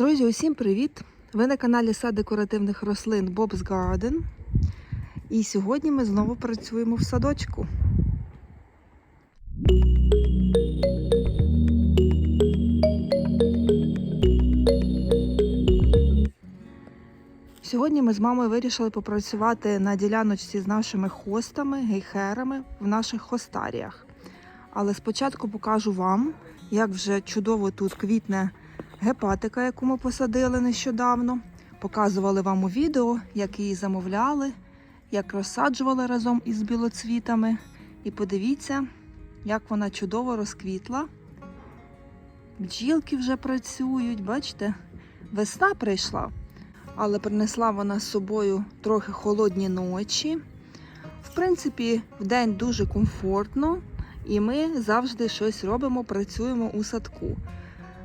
Друзі, усім привіт! Ви на каналі Сад декоративних рослин Bob's Garden. І сьогодні ми знову працюємо в садочку. Сьогодні ми з мамою вирішили попрацювати на діляночці з нашими хостами, гейхерами в наших хостаріях. Але спочатку покажу вам, як вже чудово тут квітне гепатика, яку ми посадили нещодавно. Показували вам у відео, як її замовляли, як розсаджували разом із білоцвітами. І подивіться, як вона чудово розквітла. Бджілки вже працюють, бачите, весна прийшла, але принесла вона з собою трохи холодні ночі. В принципі, в день дуже комфортно, і ми завжди щось робимо, працюємо у садку.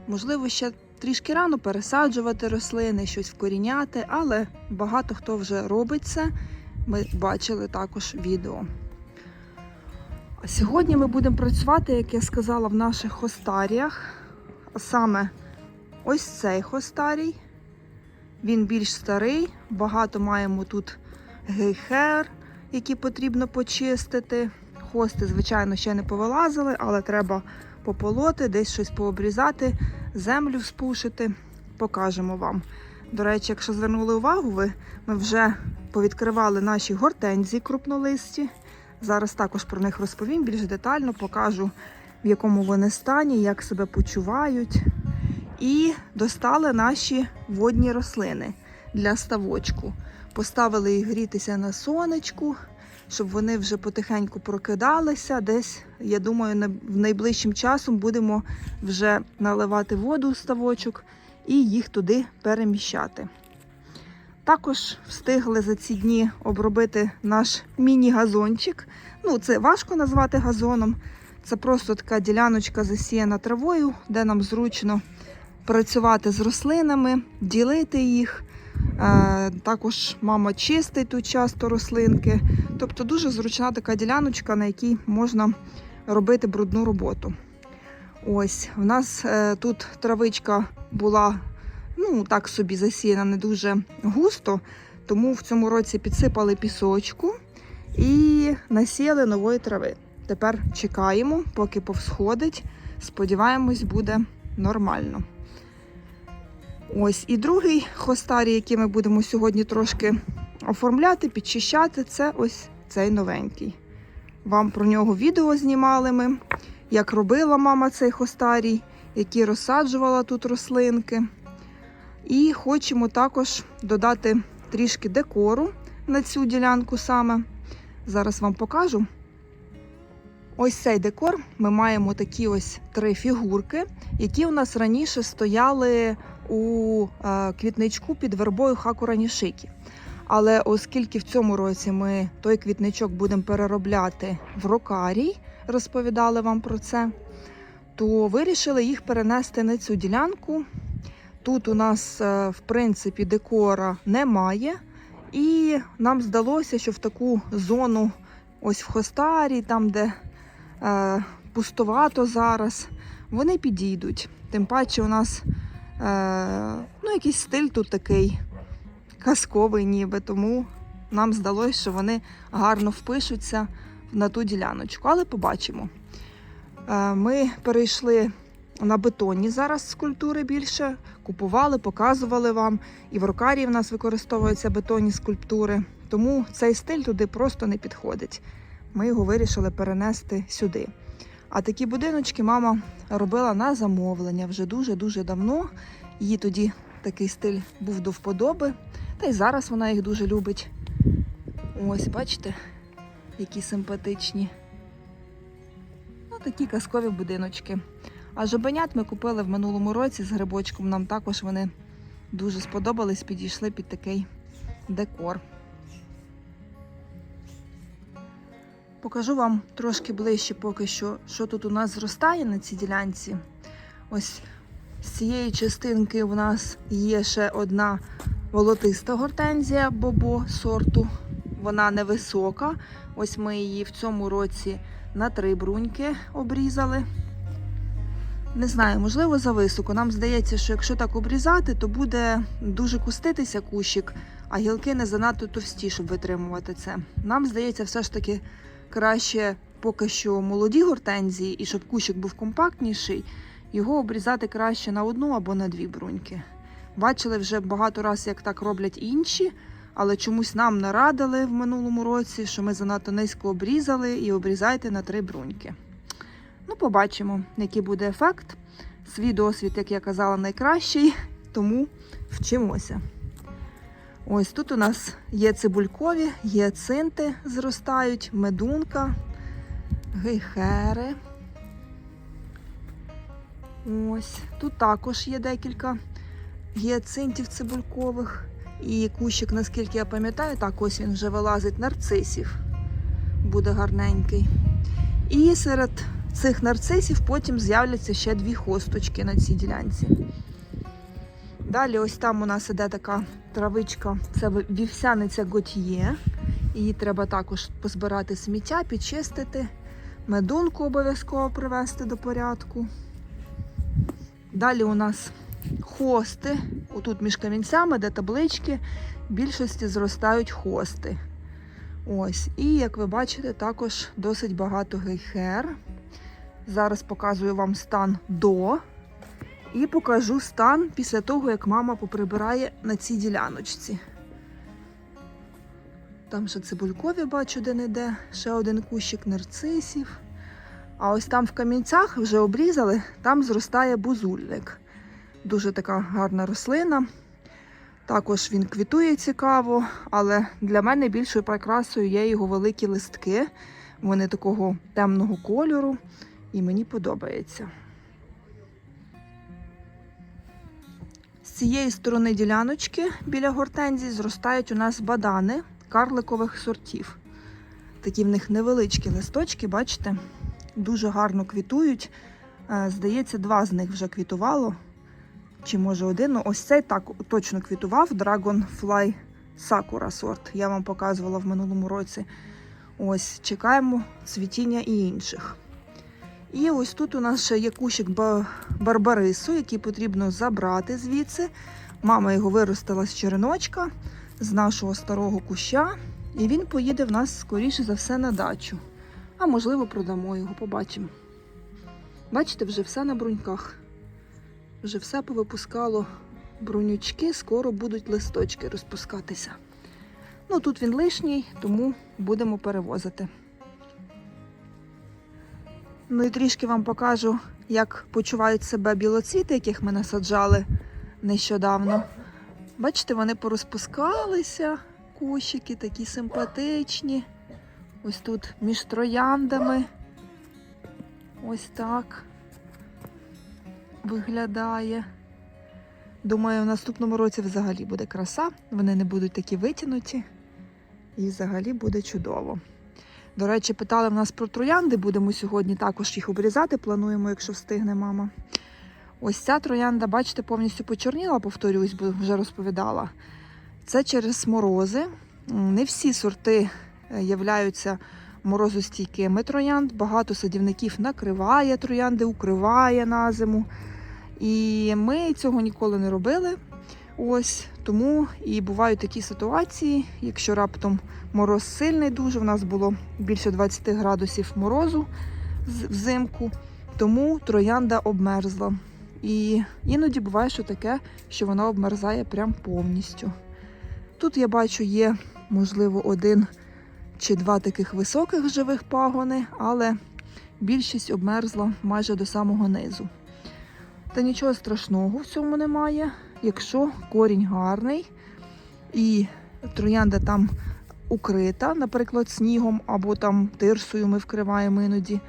Можливо, ще трішки рано пересаджувати рослини, щось вкоріняти, але багато хто вже робить це. Ми бачили також відео. А сьогодні ми будемо працювати, як я сказала, в наших хостаріях. А саме ось цей хостарій. Він більш старий, багато маємо тут гейхер, які потрібно почистити. Хости, звичайно, ще не повилазили, але треба пополоти, десь щось пообрізати, землю спушити. Покажемо вам. До речі, якщо звернули увагу, ви ми вже повідкривали наші гортензії крупнолисті. Зараз також про них розповім більш детально, покажу, в якому вони стані, як себе почувають. І достали наші водні рослини для ставочку. Поставили їх грітися на сонечку, щоб вони вже потихеньку прокидалися. Десь, я думаю, в найближчим часом будемо вже наливати воду у ставочок і їх туди переміщати. Також встигли за ці дні обробити наш міні-газончик. Ну, це важко назвати газоном. Це просто така діляночка засіяна травою, де нам зручно працювати з рослинами, ділити їх. Е, Також мама чистить тут часто рослинки. Тобто дуже зручна така діляночка, на якій можна робити брудну роботу. Ось, в нас е, тут травичка була ну, так собі засіяна не дуже густо, тому в цьому році підсипали пісочку і насіяли нової трави. Тепер чекаємо, поки повсходить. Сподіваємось, буде нормально. Ось і другий хостарій, який ми будемо сьогодні трошки оформляти, підчищати, це ось цей новенький. Вам про нього відео знімали ми, як робила мама цей хостарій, які розсаджувала тут рослинки. І хочемо також додати трішки декору на цю ділянку саме. Зараз вам покажу. Ось цей декор. Ми маємо такі ось три фігурки, які у нас раніше стояли у е, квітничку під вербою Хакуранішики. Але оскільки в цьому році ми той квітничок будемо переробляти в рокарій, розповідали вам про це, то вирішили їх перенести на цю ділянку. Тут у нас, е, в принципі, декора немає, і нам здалося, що в таку зону, ось в Хостарі, там, де е, пустовато зараз, вони підійдуть. Тим паче, у нас ну, якийсь стиль тут такий казковий, ніби, тому нам здалося, що вони гарно впишуться на ту діляночку. Але побачимо. Е, ми перейшли на бетонні зараз скульптури більше. Купували, показували вам. І в рокарі в нас використовуються бетонні скульптури. Тому цей стиль туди просто не підходить. Ми його вирішили перенести сюди. А такі будиночки мама робила на замовлення вже дуже-дуже давно. Їй тоді такий стиль був до вподоби. Та й зараз вона їх дуже любить. Ось, бачите, які симпатичні. Ну, такі казкові будиночки. А жабенят ми купили в минулому році з грибочком. Нам також вони дуже сподобались, підійшли під такий декор. Покажу вам трошки ближче поки що, що тут у нас зростає на цій ділянці. Ось з цієї частинки у нас є ще одна волотиста гортензія бобо сорту. Вона невисока. Ось ми її в цьому році на три бруньки обрізали. Не знаю, можливо, зависоко. Нам здається, що якщо так обрізати, то буде дуже куститися кущик, а гілки не занадто товсті, щоб витримувати це. Нам здається, все ж таки краще поки що молоді гортензії, і щоб кущик був компактніший, його обрізати краще на одну або на дві бруньки. Бачили вже багато разів, як так роблять інші, але чомусь нам нарадили в минулому році, що ми занадто низько обрізали і обрізайте на три бруньки. Ну, побачимо, який буде ефект. Свій досвід, як я казала, найкращий, тому вчимося. Ось тут у нас є цибулькові, є цинти зростають, медунка, гейхери. Ось тут також є декілька гіацинтів цибулькових. І кущик, наскільки я пам'ятаю, так ось він вже вилазить нарцисів. Буде гарненький. І серед цих нарцисів потім з'являться ще дві хосточки на цій ділянці. Далі, ось там у нас іде така травичка, це вівсяниця готьє. Її треба також позбирати сміття, підчистити, медунку обов'язково привести до порядку. Далі у нас хости. Отут між камінцями, де таблички, в більшості зростають хости. Ось. І як ви бачите, також досить багато гейхер. Зараз показую вам стан до. І покажу стан після того, як мама поприбирає на цій діляночці. Там ще цибулькові бачу, де не де, ще один кущик нарцисів. А ось там в камінцях вже обрізали, там зростає бузульник. Дуже така гарна рослина. Також він квітує цікаво, але для мене більшою прикрасою є його великі листки. Вони такого темного кольору, і мені подобається. Цієї сторони діляночки біля гортензії зростають у нас бадани карликових сортів. Такі в них невеличкі листочки, бачите, дуже гарно квітують. Е, Здається, два з них вже квітувало. Чи може один? Ну, ось цей так точно квітував Dragonfly Sakura сорт. Я вам показувала в минулому році. Ось, чекаємо цвітіння і інших. І ось тут у нас ще є кущик барбарису, який потрібно забрати звідси. Мама його виростила з череночка, з нашого старого куща. І він поїде в нас, скоріше за все, на дачу. А можливо, продамо його, побачимо. Бачите, вже все на бруньках. Вже все повипускало брунючки, скоро будуть листочки розпускатися. Ну, тут він лишній, тому будемо перевозити. Ну і трішки вам покажу, як почувають себе білоцвіти, яких ми насаджали нещодавно. Бачите, вони порозпускалися, кущики такі симпатичні. Ось тут між трояндами. Ось так виглядає. Думаю, в наступному році взагалі буде краса. Вони не будуть такі витягнуті. І взагалі буде чудово. До речі, питали в нас про троянди. Будемо сьогодні також їх обрізати. Плануємо, якщо встигне мама. Ось ця троянда, бачите, повністю почорніла, повторюсь, бо вже розповідала. Це через морози. Не всі сорти е, являються морозостійкими троянд. Багато садівників накриває троянди, укриває на зиму. І ми цього ніколи не робили. Ось тому і бувають такі ситуації, якщо раптом мороз сильний, дуже в нас було більше 20 градусів морозу взимку, тому троянда обмерзла. І іноді буває, що таке, що вона обмерзає прям повністю. Тут я бачу, є, можливо, один чи два таких високих живих пагони, але більшість обмерзла майже до самого низу. Та нічого страшного в цьому немає. Якщо корінь гарний і троянда там укрита, наприклад, снігом або там тирсою ми вкриваємо іноді,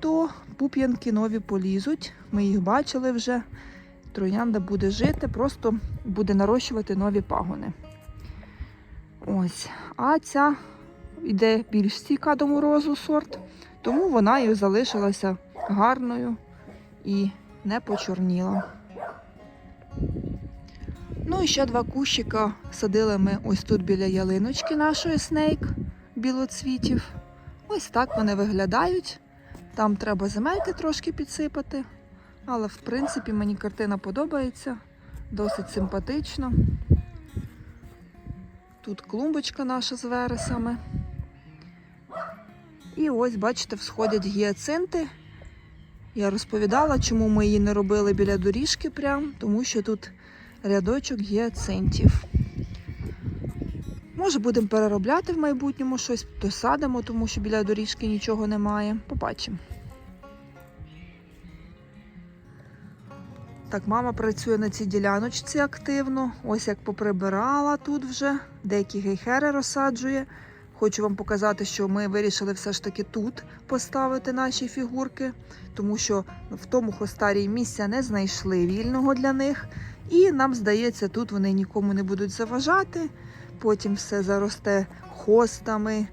то пуп'янки нові полізуть. Ми їх бачили вже. Троянда буде жити, просто буде нарощувати нові пагони. Ось. А ця йде більш стійка до морозу сорт, тому вона і залишилася гарною і не почорніла. Ну і ще два кущика садили ми ось тут біля ялиночки нашої снейк білоцвітів. Ось так вони виглядають. Там треба земельки трошки підсипати, Але в принципі мені картина подобається, досить симпатично. Тут клумбочка наша з вересами. І ось, бачите, всходять гіацинти. Я розповідала, чому ми її не робили біля доріжки прям, тому що тут рядочок гіацинтів. Може, будемо переробляти в майбутньому щось, досадимо, тому що біля доріжки нічого немає. Побачимо. Так, мама працює на цій діляночці активно. Ось як поприбирала тут вже, деякі гейхери розсаджує. Хочу вам показати, що ми вирішили все ж таки тут поставити наші фігурки, тому що в тому хостарії місця не знайшли вільного для них. І нам здається, тут вони нікому не будуть заважати. Потім все заросте хостами,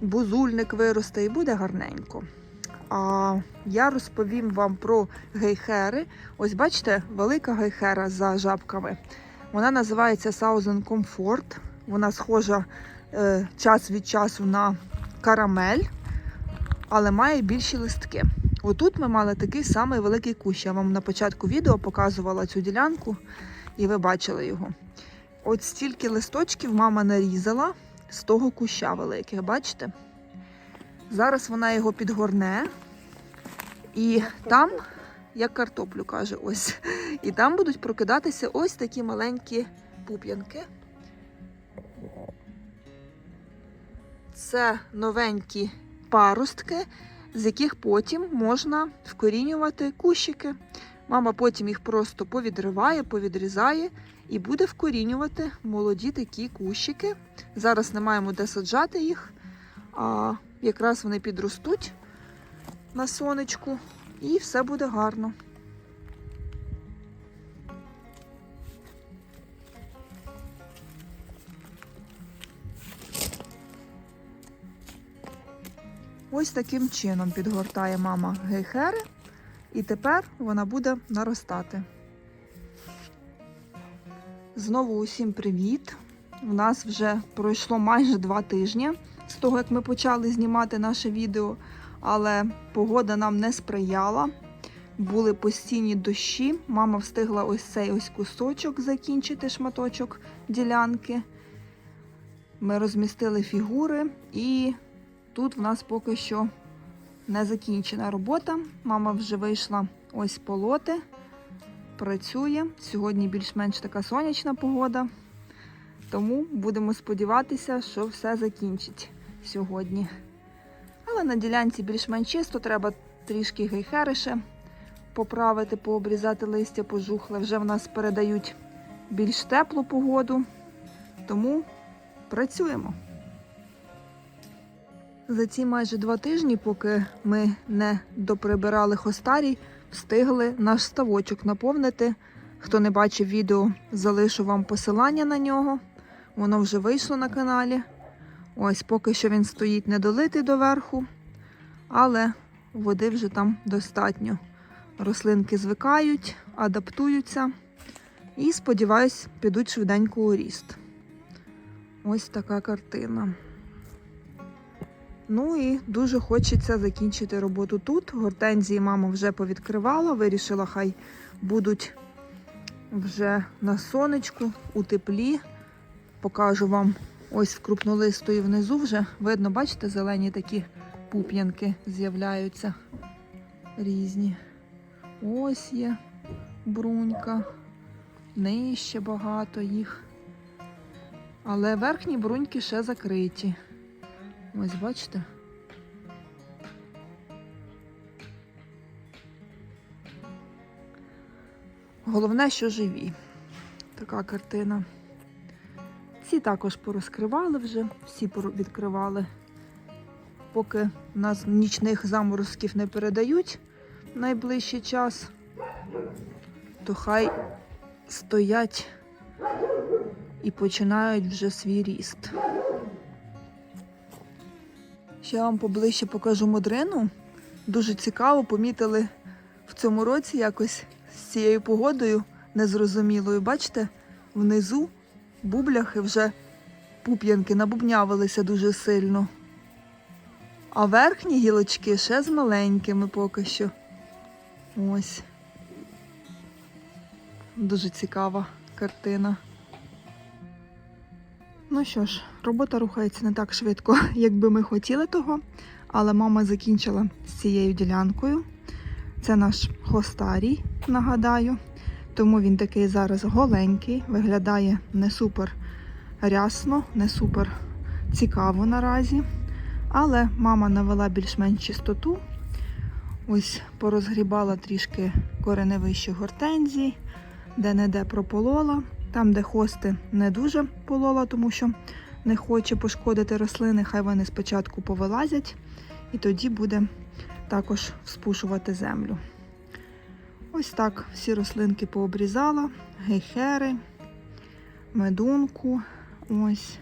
бузульник виросте і буде гарненько. А я розповім вам про гейхери. Ось бачите, велика гейхера за жабками. Вона називається Southern Comfort. Вона схожа е, час від часу на карамель, але має більші листки. Отут ми мали такий самий великий кущ. Я вам на початку відео показувала цю ділянку, і ви бачили його. От стільки листочків мама нарізала з того куща великих, бачите? Зараз вона його підгорне. І там, як картоплю каже, ось. І там будуть прокидатися ось такі маленькі пуп'янки. Це новенькі паростки, з яких потім можна вкорінювати кущики. Мама потім їх просто повідриває, повідрізає і буде вкорінювати молоді такі кущики. Зараз не маємо де саджати їх, а якраз вони підростуть на сонечку і все буде гарно. Ось таким чином підгортає мама гейхери, і тепер вона буде наростати. Знову усім привіт! У нас вже пройшло майже два тижні з того, як ми почали знімати наше відео, але погода нам не сприяла. Були постійні дощі. Мама встигла ось цей ось кусочок закінчити шматочок ділянки. Ми розмістили фігури, і тут в нас поки що не закінчена робота. Мама вже вийшла ось полоти працює. Сьогодні більш-менш така сонячна погода, тому будемо сподіватися, що все закінчить сьогодні. Але на ділянці більш-менш чисто, треба трішки гейхерише поправити, пообрізати листя, пожухле. Вже в нас передають більш теплу погоду, тому працюємо. За ці майже два тижні, поки ми не доприбирали хостарій, встигли наш ставочок наповнити. Хто не бачив відео, залишу вам посилання на нього. Воно вже вийшло на каналі. Ось поки що він стоїть недолитий доверху, але води вже там достатньо. Рослинки звикають, адаптуються і, сподіваюсь, підуть швиденько у ріст. Ось така картина. Ну і дуже хочеться закінчити роботу тут. Гортензії мама вже повідкривала, вирішила, хай будуть вже на сонечку, у теплі. Покажу вам ось в крупнолистої внизу вже. Видно, бачите, зелені такі пуп'янки з'являються різні. Ось є брунька, нижче багато їх. Але верхні бруньки ще закриті. Ось бачите. Головне, що живі. Така картина. Ці також порозкривали вже, всі відкривали. Поки нас нічних заморозків не передають в найближчий час, то хай стоять і починають вже свій ріст. Я вам поближче покажу модрину. Дуже цікаво, помітили в цьому році якось з цією погодою незрозумілою. Бачите, внизу бубляхи вже пуп'янки набубнявилися дуже сильно. А верхні гілочки ще з маленькими поки що. Ось. Дуже цікава картина. Ну що ж, робота рухається не так швидко, як би ми хотіли того, але мама закінчила з цією ділянкою. Це наш хостарій, нагадаю. Тому він такий зараз голенький, виглядає не супер рясно, не супер цікаво наразі. Але мама навела більш-менш чистоту. Ось порозгрібала трішки кореневищі гортензій, де-не-де прополола. Там, де хости не дуже полола, тому що не хоче пошкодити рослини, хай вони спочатку повилазять, і тоді буде також вспушувати землю. Ось так всі рослинки пообрізала, гейхери, медунку. Ось.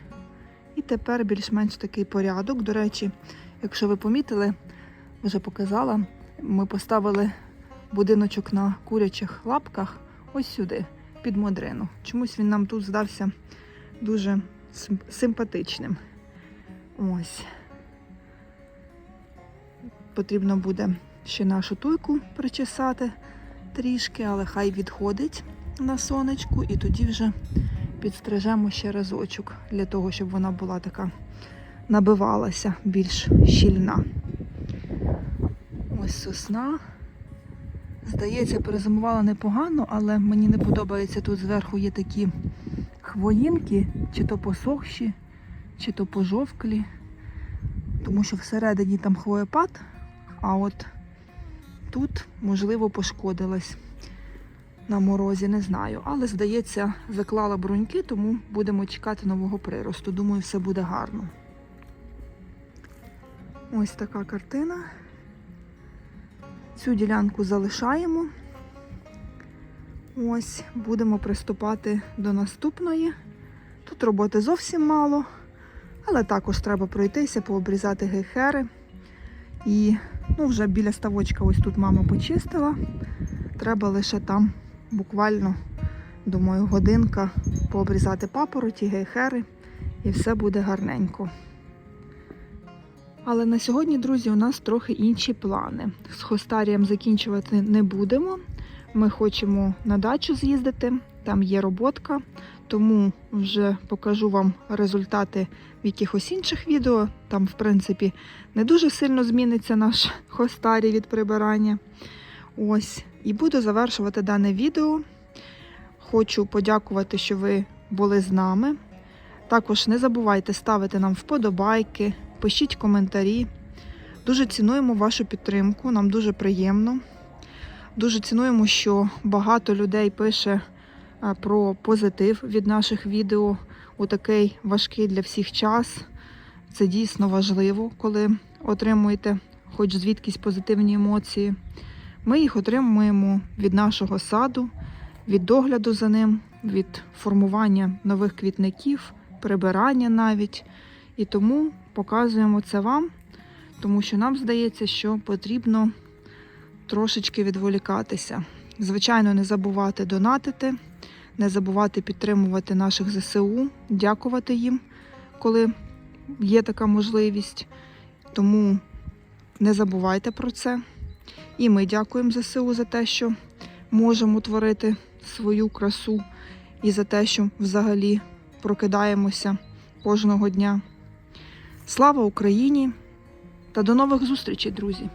І тепер більш-менш такий порядок. До речі, якщо ви помітили, вже показала, ми поставили будиночок на курячих лапках ось сюди, під модрину. Чомусь він нам тут здався дуже симпатичним. Ось. Потрібно буде ще нашу туйку причесати трішки, але хай відходить на сонечку, і тоді вже підстрижемо ще разочок для того, щоб вона була така набивалася більш щільна. Ось сосна. Здається, перезимувала непогано, але мені не подобається тут зверху є такі хвоїнки, чи то посохші, чи то пожовклі, тому що всередині там хвоєпад, а от тут, можливо, пошкодилась на морозі, не знаю. Але, здається, заклала бруньки, тому будемо чекати нового приросту. Думаю, все буде гарно. Ось така картина. Цю ділянку залишаємо. Ось, будемо приступати до наступної. Тут роботи зовсім мало, але також треба пройтися, пообрізати гейхери. І ну, вже біля ставочка ось тут мама почистила. Треба лише там буквально, думаю, годинка пообрізати папороті, гейхери, і все буде гарненько. Але на сьогодні, друзі, у нас трохи інші плани. З хостарієм закінчувати не будемо. Ми хочемо на дачу з'їздити, там є роботка, тому вже покажу вам результати в якихось інших відео. Там, в принципі, не дуже сильно зміниться наш хостарій від прибирання. Ось. І буду завершувати дане відео. Хочу подякувати, що ви були з нами. Також не забувайте ставити нам вподобайки, пишіть коментарі. Дуже цінуємо вашу підтримку, нам дуже приємно. Дуже цінуємо, що багато людей пише е, про позитив від наших відео у такий важкий для всіх час. Це дійсно важливо, коли отримуєте хоч звідкись позитивні емоції. Ми їх отримуємо від нашого саду, від догляду за ним, від формування нових квітників, прибирання навіть. І тому показуємо це вам, тому що нам здається, що потрібно трошечки відволікатися. Звичайно, не забувати донатити, не забувати підтримувати наших ЗСУ, дякувати їм, коли є така можливість. Тому не забувайте про це. І ми дякуємо ЗСУ за те, що можемо творити свою красу і за те, що взагалі прокидаємося кожного дня. Слава Україні та до нових зустрічей, друзі!